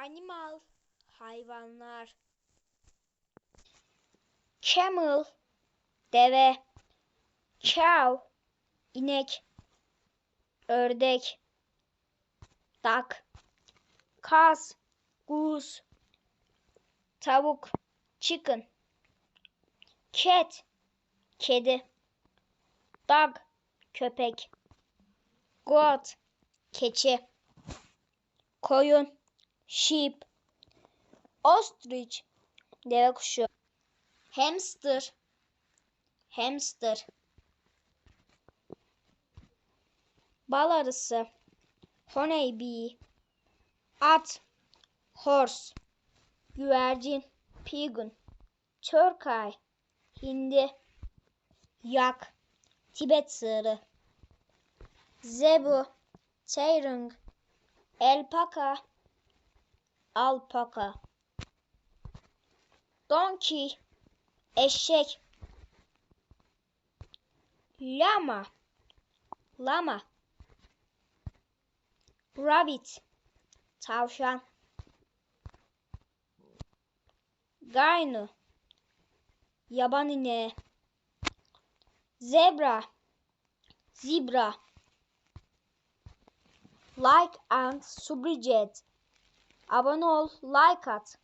Animal hayvanlar. Camel deve. Cow inek. Ördek. Duck. Kaz goose. Tavuk chicken. Cat kedi. Dog köpek. Goat keçi. Koyun sheep. Ostrich deve kuşu. Hamster hamster. Bal arısı honeybee. At horse. Güvercin pigeon. Turkey hindi. Yak Tibet sığırı. Zebu Teyrung Alpaka Alpaka. Donkey. Eşek. Lama Lama Rabbit. Tavşan. Gaynu Yaban ineği Zebra. Zebra. Like and subscribe Abone ol, like at.